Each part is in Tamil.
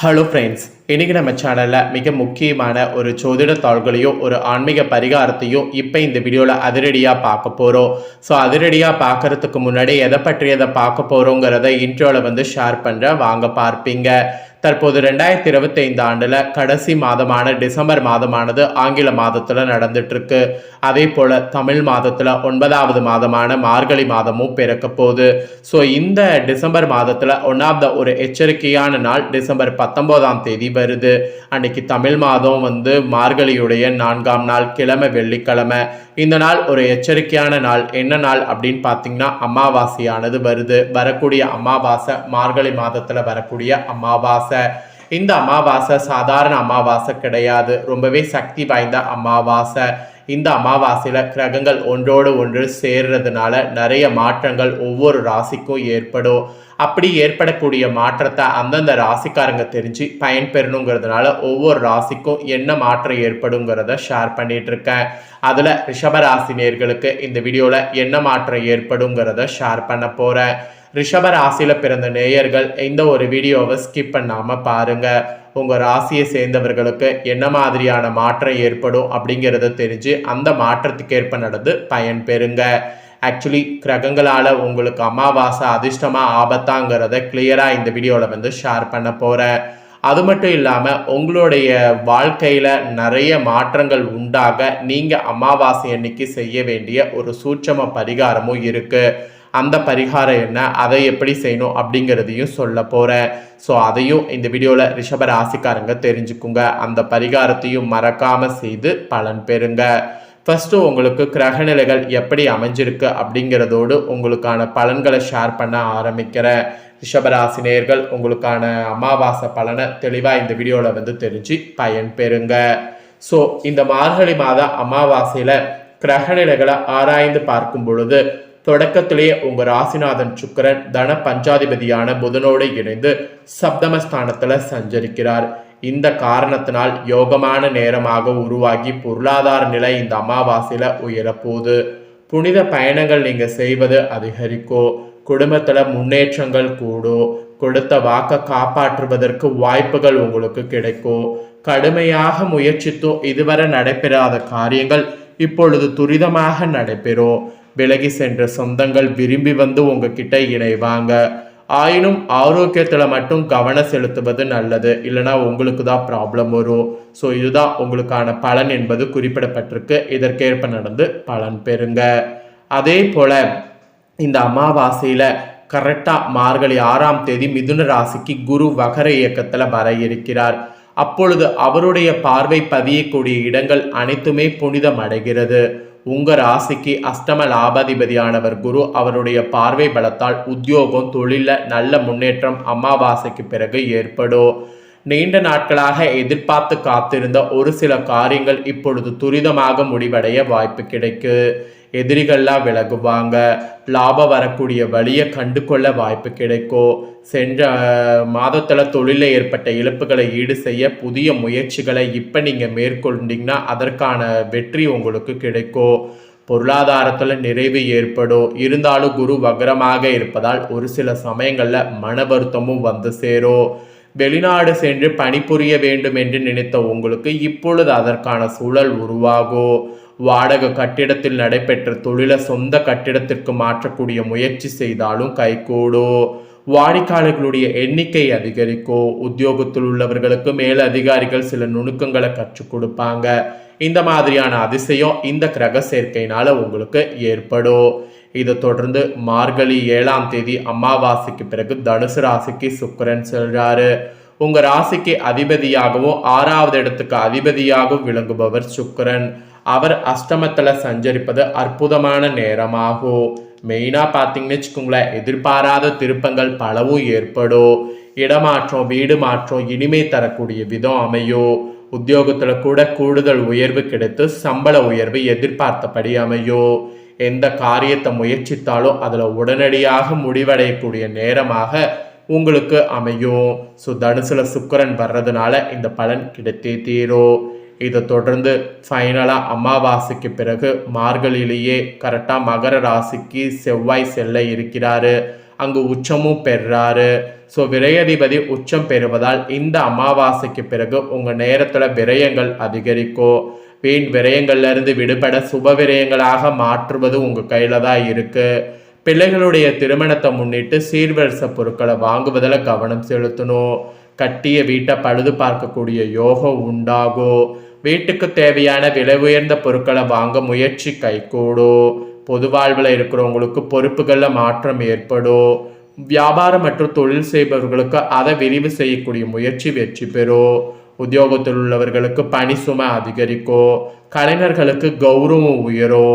ஹலோ ஃப்ரெண்ட்ஸ் இன்றைக்கி நம்ம சேனலில் மிக முக்கியமான ஒரு ஜோதிட தாள்களையும் ஒரு ஆன்மீக பரிகாரத்தையும் இப்போ இந்த வீடியோவில் அதிரடியாக பார்க்க போகிறோம் ஸோ அதிரடியாக பார்க்கறதுக்கு முன்னாடி எதை பற்றி எதை பார்க்க போகிறோங்கிறத இன்ட்ரோவில் வந்து ஷேர் பண்ணுறேன் வாங்க பார்ப்பீங்க. தற்போது ரெண்டாயிரத்தி இருபத்தைந்து ஆண்டில் கடைசி மாதமான டிசம்பர் மாதமானது ஆங்கில மாதத்தில் நடந்துட்டுருக்கு. அதே போல் தமிழ் மாதத்தில் ஒன்பதாவது மாதமான மார்கழி மாதமும் பிறக்க போகுது. ஸோ இந்த டிசம்பர் மாதத்தில் ஒன் ஆஃப் த ஒரு எச்சரிக்கையான நாள் டிசம்பர் பத்தொம்போதாம் தேதி வருது. அன்னைக்கு தமிழ் மாதம் வந்து மார்கழியுடைய நான்காம் நாள் கிழமை வெள்ளிக்கிழமை. இந்த நாள் ஒரு எச்சரிக்கையான நாள். என்ன நாள் அப்படின்னு பார்த்தீங்கன்னா அமாவாசையானது வருது. வரக்கூடிய அமாவாசை மார்கழி மாதத்தில் வரக்கூடிய அமாவாசை. இந்த அமாவாசை சாதாரண அமாவாசை கிடையாது. ரொம்பவே சக்தி வாய்ந்த அமாவாசை. இந்த அமாவாசையில் கிரகங்கள் ஒன்றோடு ஒன்று சேர்றதுனால நிறைய மாற்றங்கள் ஒவ்வொரு ராசிக்கும் ஏற்படும். அப்படி ஏற்படக்கூடிய மாற்றத்தை அந்தந்த ராசிக்காரங்க தெரிஞ்சு பயன்பெறணுங்கிறதுனால ஒவ்வொரு ராசிக்கும் என்ன மாற்றம் ஏற்படுங்கிறத ஷேர் பண்ணிட்டு இருக்கேன் அதில் ரிஷபராசி நேர்களுக்கு இந்த வீடியோவில் என்ன மாற்றம் ஏற்படுங்கிறத ஷேர் பண்ண போகிறேன் ரிஷப ராசியில் பிறந்த நேயர்கள் இந்த ஒரு வீடியோவை ஸ்கிப் பண்ணாமல் பாருங்கள் உங்கள் ராசியை சேர்ந்தவர்களுக்கு என்ன மாதிரியான மாற்றம் ஏற்படும் அப்படிங்கிறத தெரிஞ்சு அந்த மாற்றத்துக்கேற்ப நடந்து பயன் பெறுங்க. ஆக்சுவலி கிரகங்களால் உங்களுக்கு அமாவாசை அதிர்ஷ்டமாக ஆபத்தாங்கிறத கிளியராக இந்த வீடியோவில் வந்து ஷேர் பண்ண போகிறேன் அது மட்டும் இல்லாமல் உங்களுடைய வாழ்க்கையில் நிறைய மாற்றங்கள் உண்டாக நீங்கள் அமாவாசை அன்னைக்கு செய்ய வேண்டிய ஒரு சூட்சம பரிகாரமும் இருக்குது அந்த பரிகாரம் என்ன? அதை எப்படி செய்யணும் அப்படிங்கிறதையும் சொல்ல போகிறேன் ஸோ அதையும் இந்த வீடியோவில் ரிஷப ராசிக்காரங்க தெரிஞ்சுக்குங்க. அந்த பரிகாரத்தையும் மறக்காமல் செய்து பலன் பெறுங்க. ஃபஸ்ட்டு உங்களுக்கு கிரகநிலைகள் எப்படி அமைஞ்சிருக்கு அப்படிங்கிறதோடு உங்களுக்கான பலன்களை ஷேர் பண்ண ஆரம்பிக்கிறேன் ரிஷபராசினியர்கள் உங்களுக்கான அமாவாசை பலனை தெளிவாக இந்த வீடியோவில் வந்து தெரிஞ்சு பயன் பெறுங்க. ஸோ இந்த மார்கழி மாத அமாவாசையில் கிரகநிலைகளை ஆராய்ந்து பார்க்கும் பொழுது தொடக்கத்திலேயே உங்க ராசிநாதன் சுக்கரன் தன பஞ்சாதிபதியான புதனோடு இணைந்து சப்தமஸ்தானத்துல சஞ்சரிக்கிறார். இந்த காரணத்தினால் யோகமான நேரமாக உருவாகி பொருளாதார நிலை இந்த அமாவாசையில உயரப்போகுது. புனித பயணங்கள் நீங்க செய்வது அதிகரிக்கோ. குடும்பத்துல முன்னேற்றங்கள் கூடும் கொடுத்த வாக்க காப்பாற்றுவதற்கு வாய்ப்புகள் உங்களுக்கு கிடைக்கும் கடுமையாக முயற்சித்தும் இதுவரை நடைபெறாத காரியங்கள் இப்பொழுது துரிதமாக நடைபெறும் விலகி சென்ற சொந்தங்கள் விரும்பி வந்து உங்ககிட்ட இணைவாங்க ஆயினும் ஆரோக்கியத்தில் மட்டும் கவனம் செலுத்துவது நல்லது. இல்லைனா உங்களுக்கு தான் ப்ராப்ளம் வரும். ஸோ இதுதான் உங்களுக்கான பலன் என்பது குறிப்பிடப்பட்டிருக்கு. இதற்கேற்ப நடந்து பலன் பெறுங்க. அதே போல இந்த அமாவாசையில் கரெக்டாக மார்கழி ஆறாம் தேதி மிதுன ராசிக்கு குரு வகர இயக்கத்தில் வர இருக்கிறார். அப்பொழுது அவருடைய பார்வை பதியக்கூடிய இடங்கள் அனைத்துமே புனிதம் அடைகிறது உங்க ராசிக்கு அஷ்டம லாபாதிபதியானவர் குரு அவருடைய பார்வை பலத்தால் உத்தியோகம் தொழில நல்ல முன்னேற்றம் அமாவாசைக்கு பிறகு ஏற்படும். நீண்ட நாட்களாக எதிர்பார்த்து காத்திருந்த ஒரு சில காரியங்கள் இப்பொழுது துரிதமாக முடிவடைய வாய்ப்பு கிடைக்கு. எதிரிகள்லாம் விலகுவாங்க. லாபம் வரக்கூடிய வழியை கண்டு கொள்ள வாய்ப்பு கிடைக்கும். சென்ற மாதத்தில் தொழிலில் ஏற்பட்ட இழப்புகளை ஈடு செய்ய புதிய முயற்சிகளை இப்போ நீங்கள் மேற்கொண்டீங்கன்னா அதற்கான வெற்றி உங்களுக்கு கிடைக்கும். பொருளாதாரத்தில் நிறைவு ஏற்படும். இருந்தாலும் குரு வக்ரமாக இருப்பதால் ஒரு சில சமயங்களில் மன வருத்தமும் வந்து சேரும். வெளிநாடு சென்று பணிபுரிய வேண்டும் என்று நினைத்த உங்களுக்கு இப்பொழுது அதற்கான சூழல் உருவாகும். வாடகை கட்டிடத்தில் நடைபெற்ற தொழிலை சொந்த கட்டிடத்திற்கு மாற்றக்கூடிய முயற்சி செய்தாலும் கைகூடும் வாடிக்கையாளர்களுடைய எண்ணிக்கை அதிகரிக்கும் உத்தியோகத்தில் உள்ளவர்களுக்கு மேல் அதிகாரிகள் சில நுணுக்கங்களை கற்றுக் கொடுப்பாங்க. இந்த மாதிரியான அதிசயம் இந்த கிரக சேர்க்கையினால உங்களுக்கு ஏற்படும். இதை தொடர்ந்து மார்கழி ஏழாம் தேதி அமாவாசைக்கு பிறகு தனுசு ராசிக்கு சுக்கரன் செல்றாரு. உங்க ராசிக்கு அதிபதியாகவும் ஆறாவது இடத்துக்கு அதிபதியாகவும் விளங்குபவர் சுக்கரன். அவர் அஷ்டமத்தில் சஞ்சரிப்பது அற்புதமான நேரமாகும். மெயினாக பார்த்தீங்கன்னு வச்சுக்கோங்களேன் எதிர்பாராத திருப்பங்கள் பலவும் ஏற்படும். இடமாற்றம் வீடு மாற்றம் இனிமை தரக்கூடிய விதம் அமையும். உத்தியோகத்தில் கூட கூடுதல் உயர்வு கிடைத்து சம்பள உயர்வு எதிர்பார்த்தபடி அமையும். எந்த காரியத்தை முயற்சித்தாலும் அதில் உடனடியாக முடிவடையக்கூடிய நேரமாக உங்களுக்கு அமையும். ஸோ தனுசில் சுக்கரன் வர்றதுனால இந்த பலன் கிடைத்தே தீரும். இதை தொடர்ந்து ஃபைனலாக அமாவாசைக்கு பிறகு மார்கழியிலேயே கரெக்டாக மகர ராசிக்கு செவ்வாய் செல்ல இருக்கிறாரு. அங்கு உச்சமும் பெறாரு. ஸோ விரையதிபதி உச்சம் பெறுவதால் இந்த அமாவாசைக்கு பிறகு உங்கள் நேரத்தில் விரயங்கள் அதிகரிக்கும். வீண் விரயங்கள்லேருந்து விடுபட சுப விரயங்களாக மாற்றுவது உங்கள் கையில் தான் இருக்குது பிள்ளைகளுடைய திருமணத்தை முன்னிட்டு சீர்வரிச பொருட்களை வாங்குவதில் கவனம் செலுத்தணும். கட்டிய வீட்டை பழுது பார்க்கக்கூடிய யோகம் உண்டாகும். வீட்டுக்கு தேவையான விலை உயர்ந்த பொருட்களை வாங்க முயற்சி கைகூடும் பொது வாழ்வில் இருக்கிறவங்களுக்கு பொறுப்புகளில் மாற்றம் ஏற்படும் வியாபாரம் மற்றும் தொழில் செய்பவர்களுக்கு அதை விரிவு செய்யக்கூடிய முயற்சி வெற்றி பெறும் உத்தியோகத்தில் உள்ளவர்களுக்கு பணி சுமை அதிகரிக்கோ கலைஞர்களுக்கு கௌரவம் உயரோ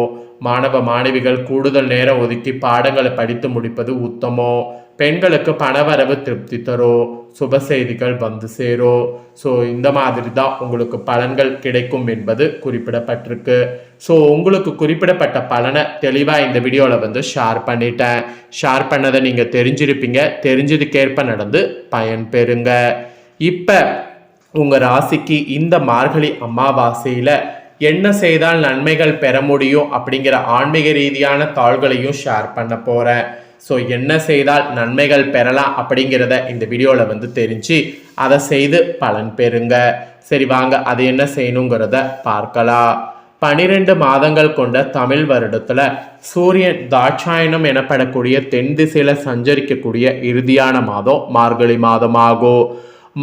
மாணவ மாணவிகள் கூடுதல் நேரம் ஒதுக்கி பாடங்களை படித்து முடிப்பது உத்தமோ பெண்களுக்கு பணவரவு திருப்தி தரும் சுப செய்திகள் வந்து சேரும் ஸோ இந்த மாதிரி தான் உங்களுக்கு பலன்கள் கிடைக்கும் என்பது குறிப்பிடப்பட்டிருக்கு. ஸோ உங்களுக்கு குறிப்பிடப்பட்ட பலனை தெளிவாக இந்த வீடியோவில் வந்து ஷேர் பண்ணிட்டேன். ஷேர் பண்ணதை நீங்கள் தெரிஞ்சிருப்பீங்க. தெரிஞ்சதுக்கேற்ப நடந்து பயன் பெறுங்க இப்போ உங்கள் ராசிக்கு இந்த மார்கழி அமாவாசையில் என்ன செய்தால் நன்மைகள் பெற முடியும் அப்படிங்கிற ஆன்மீக ரீதியான தாள்களையும் ஷேர் பண்ண போகிறேன் ஸோ என்ன செய்தால் நன்மைகள் பெறலாம் அப்படிங்கிறத இந்த வீடியோவில் வந்து தெரிஞ்சு அதை செய்து பலன் பெறுங்க. சரி வாங்க அது என்ன செய்யணுங்கிறத பார்க்கலாம். பனிரெண்டு மாதங்கள் கொண்ட தமிழ் வருடத்தில் சூரியன் தாட்சாயணம் எனப்படக்கூடிய தென் திசையில் சஞ்சரிக்கக்கூடிய இறுதியான மாதம் மார்கழி மாதமாகும்.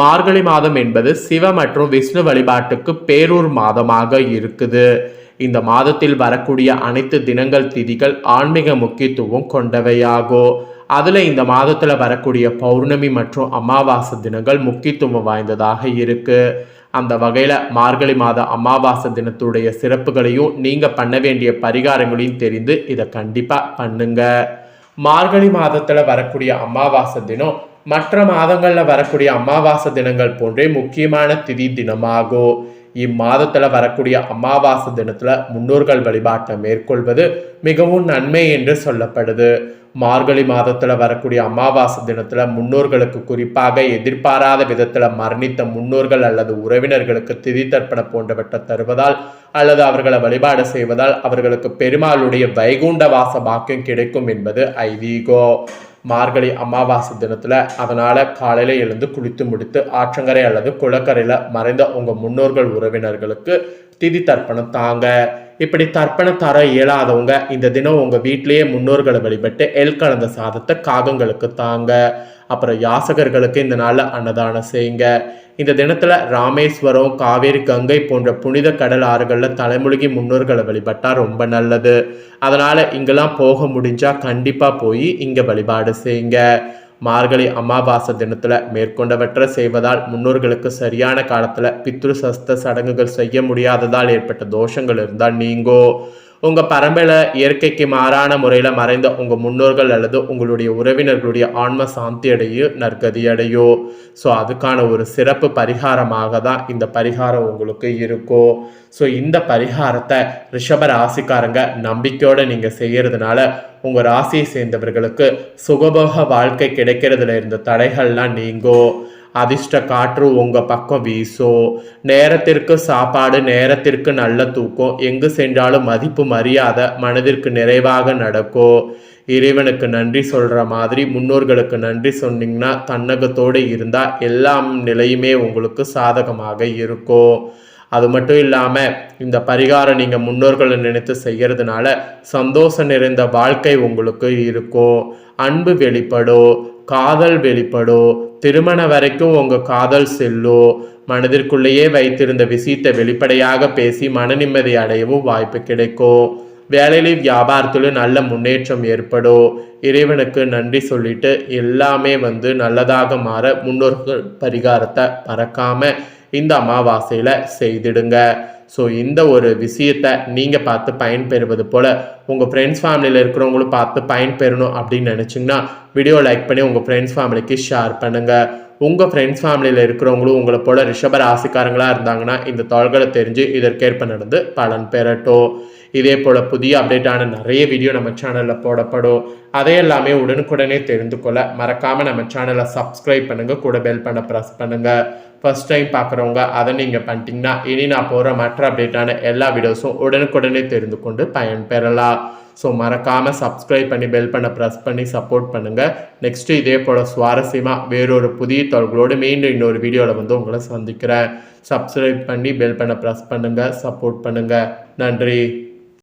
மார்கழி மாதம் என்பது சிவ மற்றும் விஷ்ணு வழிபாட்டுக்கு பேரூர் மாதமாக இருக்குது. இந்த மாதத்தில் வரக்கூடிய அனைத்து தினங்கள் திதிகள் ஆன்மீக முக்கியத்துவம் கொண்டவையாகும் அதில் இந்த மாதத்தில் வரக்கூடிய பௌர்ணமி மற்றும் அமாவாசை தினங்கள் முக்கியத்துவம் வாய்ந்ததாக இருக்கு. அந்த வகையில் மார்கழி மாத அமாவாசை தினத்துடைய சிறப்புகளையும் நீங்கள் பண்ண வேண்டிய பரிகாரங்களையும் தெரிந்து இதை கண்டிப்பாக பண்ணுங்க. மார்கழி மாதத்தில் வரக்கூடிய அமாவாசை தினம் மற்ற மாதங்களில் வரக்கூடிய அமாவாசை தினங்கள் போன்றே முக்கியமான திதி தினமாகும் இம்மாதத்தில் வரக்கூடிய அமாவாசை தினத்தில் முன்னோர்கள் வழிபாட்டை மேற்கொள்வது மிகவும் நன்மை என்று சொல்லப்படுது. மார்கழி மாதத்தில் வரக்கூடிய அமாவாசை தினத்தில் முன்னோர்களுக்கு குறிப்பாக எதிர்பாராத விதத்தில் மரணித்த முன்னோர்கள் அல்லது உறவினர்களுக்கு திதி தர்ப்பணம் போன்றவற்றை தருவதால் அல்லது அவர்களை வழிபாடு செய்வதால் அவர்களுக்கு பெருமாளுடைய வைகுண்ட வாச பாக்கியம் கிடைக்கும் என்பது ஐதீகோ. மார்கழி அமாவாசை தினத்தில் அதனால் காலையில் எழுந்து குளித்து முடித்து ஆற்றங்கரை அல்லது குளக்கரையில் மறைந்த உங்கள் முன்னோர்கள் உறவினர்களுக்கு திதி தர்ப்பணம் தாங்க. இப்படி தர்ப்பணம் தர இயலாதவங்க இந்த தினம் உங்கள் வீட்டிலேயே முன்னோர்களை வழிபட்டு எல் கலந்த சாதத்தை காகங்களுக்கு தாங்க. அப்புறம் யாசகர்களுக்கு இந்த நாளில் அன்னதானம் செய்யுங்க. இந்த தினத்தில் ராமேஸ்வரம் காவேரி கங்கை போன்ற புனித கடல் ஆறுகளில் தலைமுழுகி முன்னோர்களை வழிபட்டால் ரொம்ப நல்லது. அதனால் இங்கெல்லாம் போக முடிஞ்சால் கண்டிப்பாக போய் இங்கே வழிபாடு செய்யுங்க. மார்கழி அமாவாசை தினத்தில் மேற்கொண்டவற்றை செய்வதால் முன்னோர்களுக்கு சரியான காலத்தில் பித்ரு சஸ்த சடங்குகள் செய்ய முடியாததால் ஏற்பட்ட தோஷங்கள் இருந்தால் நீங்கோ. உங்கள் பரம்பரை இயற்கைக்கு மாறான முறையில் மறைந்த உங்கள் முன்னோர்கள் அல்லது உங்களுடைய உறவினர்களுடைய ஆன்ம சாந்தி அடையோ நற்கதி அடையோ ஸோ அதுக்கான ஒரு சிறப்பு பரிகாரமாக தான் இந்த பரிகாரம் உங்களுக்கு இருக்கும் ஸோ இந்த பரிகாரத்தை ரிஷப ராசிக்காரங்க நம்பிக்கையோடு நீங்கள் செய்கிறதுனால உங்கள் ராசியை சேர்ந்தவர்களுக்கு சுகபோக வாழ்க்கை கிடைக்கிறதுல இருந்த தடைகள்லாம் நீங்கும் அதிர்ஷ்ட காற்று உங்கள் பக்கம் வீசும் நேரத்திற்கு சாப்பாடு நேரத்திற்கு நல்ல தூக்கம். எங்கு சென்றாலும் மதிப்பு மரியாதை மனதிற்கு நிறைவாக நடக்கும் இறைவனுக்கு நன்றி சொல்கிற மாதிரி முன்னோர்களுக்கு நன்றி சொன்னீங்கன்னா தன்னகத்தோடு இருந்தால் எல்லா நிலையுமே உங்களுக்கு சாதகமாக இருக்கும் அது மட்டும் இல்லாமல் இந்த பரிகாரம் நீங்கள் முன்னோர்களை நினைத்து செய்கிறதுனால சந்தோஷம் நிறைந்த வாழ்க்கை உங்களுக்கு இருக்கும் அன்பு வெளிப்படும் காதல் வெளிப்படும் திருமணம் வரைக்கும் உங்கள் காதல் செல்லும் மனதிற்குள்ளேயே வைத்திருந்த விஷயத்தை வெளிப்படையாக பேசி மன நிம்மதி அடையவும் வாய்ப்பு கிடைக்கும். வேலையிலும் வியாபாரத்திலும் நல்ல முன்னேற்றம் ஏற்படும் இறைவனுக்கு நன்றி சொல்லிட்டு எல்லாமே வந்து நல்லதாக மாற முன்னோர்கள் பரிகாரத்தை மறக்காமல் இந்த அமாவாசையில் செய்திடுங்க. ஸோ இந்த ஒரு விஷயத்தை நீங்கள் பார்த்து பயன்பெறுவது போல் உங்கள் ஃப்ரெண்ட்ஸ் ஃபேமிலியில் இருக்கிறவங்களும் பார்த்து பயன்பெறணும் அப்படின்னு நினச்சிங்கன்னா வீடியோ லைக் பண்ணி உங்கள் ஃப்ரெண்ட்ஸ் ஃபேமிலிக்கு ஷேர் பண்ணுங்கள் உங்கள் ஃப்ரெண்ட்ஸ் ஃபேமிலியில் இருக்கிறவங்களும் உங்களை போல் ரிஷப ராசிக்காரங்களாக இருந்தாங்கன்னா இந்த தாள்களை தெரிஞ்சு இதற்கேற்ப நடந்து பலன் பெறட்டும். இதே போல் புதிய அப்டேட்டான நிறைய வீடியோ நம்ம சேனலில் போடப்படும். அதையெல்லாமே உடனுக்குடனே தெரிந்து கொள்ள மறக்காமல் நம்ம சேனலை சப்ஸ்கிரைப் பண்ணுங்கள் கூட பெல் பண்ண ப்ரெஸ் பண்ணுங்கள் ஃபஸ்ட் டைம் பார்க்குறவங்க அதை நீங்கள் பண்ணிட்டீங்கன்னா இனி நான் போகிற மற்ற அப்டேட்டான எல்லா வீடியோஸும் உடனுக்குடனே தெரிந்து கொண்டு பயன்பெறலாம். ஸோ மறக்காமல் சப்ஸ்கிரைப் பண்ணி பெல் பண்ண ப்ரெஸ் பண்ணி சப்போர்ட் பண்ணுங்கள் நெக்ஸ்ட்டு இதே போல் சுவாரஸ்யமாக வேறொரு புதிய தொழில்களோடு மீண்டும் இன்னொரு வீடியோவில் வந்து உங்களை சந்திக்கிறேன். சப்ஸ்கிரைப் பண்ணி பெல் பண்ண ப்ரெஸ் பண்ணுங்கள் சப்போர்ட் பண்ணுங்கள் நன்றி.